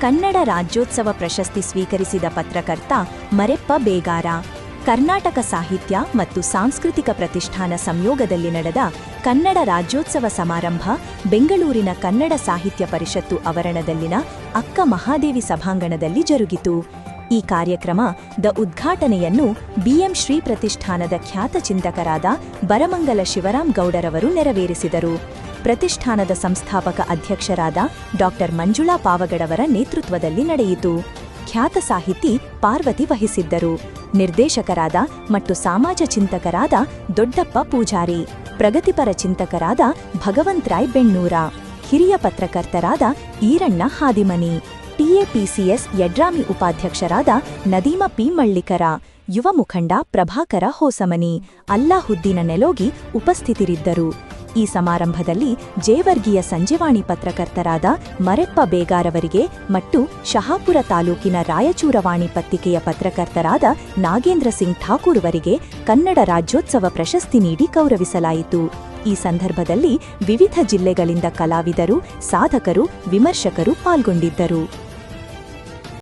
ಕನ್ನಡ ರಾಜ್ಯೋತ್ಸವ ಪ್ರಶಸ್ತಿ ಸ್ವೀಕರಿಸಿದ ಪತ್ರಕರ್ತ ಮರೆಪ್ಪ ಬೇಗಾರ. ಕರ್ನಾಟಕ ಸಾಹಿತ್ಯ ಮತ್ತು ಸಾಂಸ್ಕೃತಿಕ ಪ್ರತಿಷ್ಠಾನ ಸಂಯೋಗದಲ್ಲಿ ನಡೆದ ಕನ್ನಡ ರಾಜ್ಯೋತ್ಸವ ಸಮಾರಂಭ ಬೆಂಗಳೂರಿನ ಕನ್ನಡ ಸಾಹಿತ್ಯ ಪರಿಷತ್ತು ಆವರಣದಲ್ಲಿನ ಅಕ್ಕ ಮಹಾದೇವಿ ಸಭಾಂಗಣದಲ್ಲಿ ಜರುಗಿತು. ಈ ಕಾರ್ಯಕ್ರಮ ದ ಉದ್ಘಾಟನೆಯನ್ನು ಬಿಎಂ ಶ್ರೀ ಪ್ರತಿಷ್ಠಾನದ ಖ್ಯಾತ ಚಿಂತಕರಾದ ಬರಮಂಗಲ ಶಿವರಾಮ್ ಗೌಡರವರು ನೆರವೇರಿಸಿದರು. ಪ್ರತಿಷ್ಠಾನದ ಸಂಸ್ಥಾಪಕ ಅಧ್ಯಕ್ಷರಾದ ಡಾಕ್ಟರ್ ಮಂಜುಳಾ ಪಾವಗಡವರ ನೇತೃತ್ವದಲ್ಲಿ ನಡೆಯಿತು. ಖ್ಯಾತ ಸಾಹಿತಿ ಪಾರ್ವತಿ ವಹಿಸಿದ್ದರು. ನಿರ್ದೇಶಕರಾದ ಮತ್ತು ಸಮಾಜ ಚಿಂತಕರಾದ ದೊಡ್ಡಪ್ಪ ಪೂಜಾರಿ, ಪ್ರಗತಿಪರ ಚಿಂತಕರಾದ ಭಗವಂತರಾಯ್ ಬೆಣ್ಣೂರ, ಹಿರಿಯ ಪತ್ರಕರ್ತರಾದ ಈರಣ್ಣ ಹಾದಿಮನಿ ಟಿಎಪಿಸಿಎಸ್ ಯಡ್ರಾಮಿ ಉಪಾಧ್ಯಕ್ಷರಾದ ನದೀಮ ಪಿ ಮಳ್ಳಿಕರ, ಯುವ ಮುಖಂಡ ಪ್ರಭಾಕರ ಹೋಸಮನಿ, ಅಲ್ಲಾಹುದ್ದೀನ ನೆಲೋಗಿ ಉಪಸ್ಥಿತರಿದ್ದರು. ಈ ಸಮಾರಂಭದಲ್ಲಿ ಜೇವರ್ಗಿಯ ಸಂಜೆವಾಣಿ ಪತ್ರಕರ್ತರಾದ ಮರೆಪ್ಪ ಬೇಗಾರವರಿಗೆ ಮತ್ತು ಶಹಾಪುರ ತಾಲೂಕಿನ ರಾಯಚೂರವಾಣಿ ಪತ್ರಿಕೆಯ ಪತ್ರಕರ್ತರಾದ ನಾಗೇಂದ್ರ ಸಿಂಗ್ ಠಾಕೂರ್ವರಿಗೆ ಕನ್ನಡ ರಾಜ್ಯೋತ್ಸವ ಪ್ರಶಸ್ತಿ ನೀಡಿ ಗೌರವಿಸಲಾಯಿತು. ಈ ಸಂದರ್ಭದಲ್ಲಿ ವಿವಿಧ ಜಿಲ್ಲೆಗಳಿಂದ ಕಲಾವಿದರು, ಸಾಧಕರು, ವಿಮರ್ಶಕರು ಪಾಲ್ಗೊಂಡಿದ್ದರು.